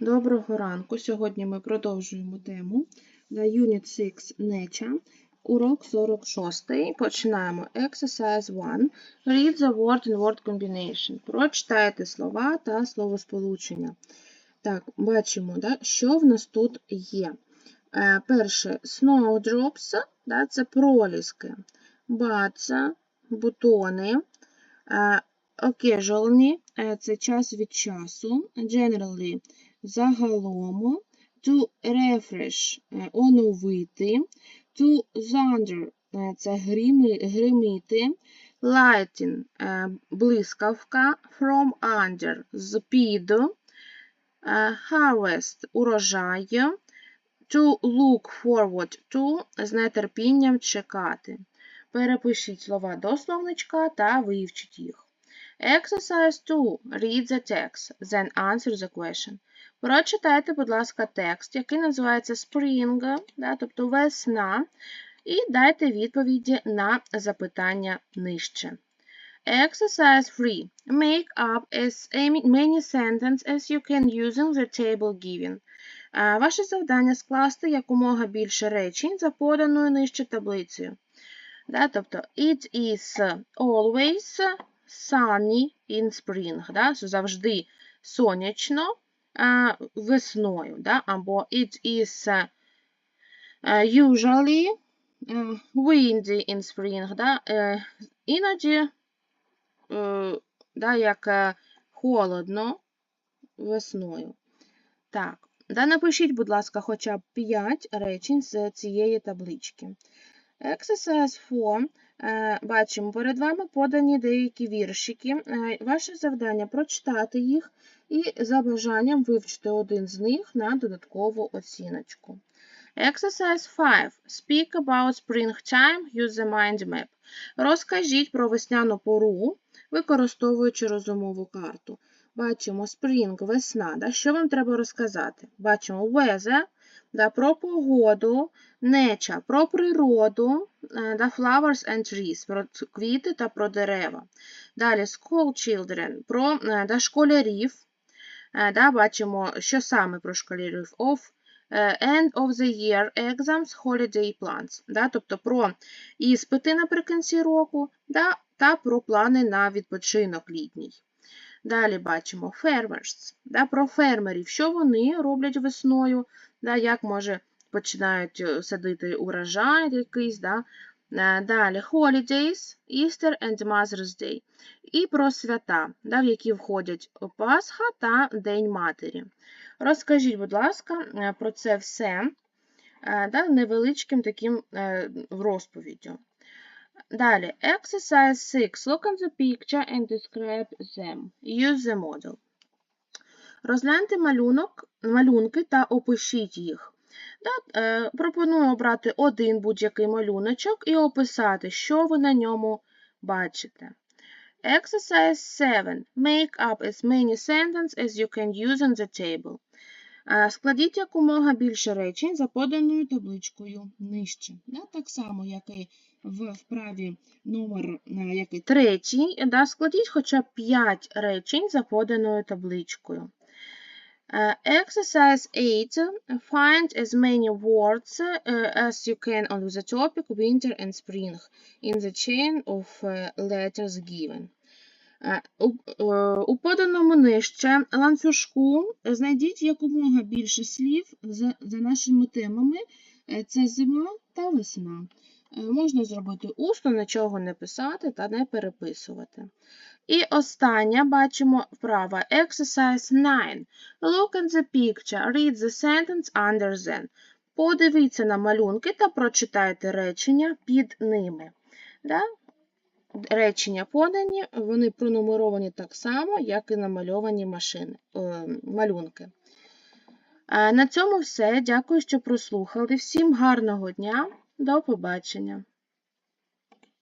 Доброго ранку. Сьогодні ми продовжуємо тему на Unit 6 Nature. Урок 46. Починаємо. Exercise 1. Read the word and word combination. Прочитайте слова та словосполучення. Так, бачимо, да, що в нас тут є. Е, перше, snowdrops, да, це проліски. Баца, бутони. Е, Occasionally е, – це час від часу. Generally – загалом. To refresh е, – оновити. To thunder е, – це грими, гримити. Lighting е, – блискавка. From under – з-під. Е, Harvest – урожай. To look forward to – з нетерпінням чекати. Перепишіть слова до словничка та вивчіть їх. Exercise 2. Read the text, then answer the question. Прочитайте, будь ласка, текст, який називається Spring, да, тобто весна, і дайте відповіді на запитання нижче. Exercise 3. Make up as many sentences as you can using the table given. Ваше завдання скласти якомога більше речень за поданою нижче таблицею. Да, тобто, it is always sunny in spring, да? завжди сонячно а, весною. Да? Або it is uh, usually uh, windy in spring. Да? Іноді да, як холодно весною. Так, да, напишіть, будь ласка, хоча б 5 речень з цієї таблички. Exercise 4 Е, бачимо, перед вами подані деякі віршики. Е, ваше завдання прочитати їх і за бажанням вивчити один з них на додаткову оціночку. Exercise 5. Speak about springtime, use the mind map. Розкажіть про весняну пору, використовуючи розумову карту. Бачимо spring, весна. Що вам треба розказати? Бачимо weather, да, про погоду, nature, про природу, е, да, flowers and trees, про квіти та про дерева. Далі school children, про е, да, школярів. Е, да, Бачимо, що саме про школярів. Of End of the year exams, holiday plans, да, тобто про іспити наприкінці року да, та про плани на відпочинок літній. Далі бачимо farmers, да, про фермерів, що вони роблять весною, да, як може починають е, садити урожай якийсь. Да. Е, далі holidays, Easter and Mother's Day. І про свята, да, в які входять Пасха та День Матері. Розкажіть, будь ласка, е, про це все да, невеличким таким розповіддю. Далі, exercise 6. Look on the picture and describe them. Use the model. Розгляньте малюнок, малюнки та опишіть їх. Е, Пропоную обрати один будь-який малюночок і описати, що ви на ньому бачите. Exercise 7. Make up as many sentences as you can use on the table. Е, складіть якомога більше речень за поданою табличкою нижче. Так само, як і в вправі номер е, третій, складіть хоча б 5 речень за поданою табличкою. Uh, exercise 8. Find as many words uh, as you can on the topic winter and spring in the chain of letters given. У, у поданому нижче ланцюжку знайдіть якомога більше слів за, нашими темами. Це зима та весна. Можна зробити усно, нічого не писати та не переписувати. І остання бачимо вправа Exercise 9. Look at the picture. Read the sentence under them. Подивіться на малюнки та прочитайте речення під ними. Да? Речення подані, вони пронумеровані так само, як і намальовані машини, е, малюнки. На цьому все. Дякую, що прослухали. Всім гарного дня. До побачення!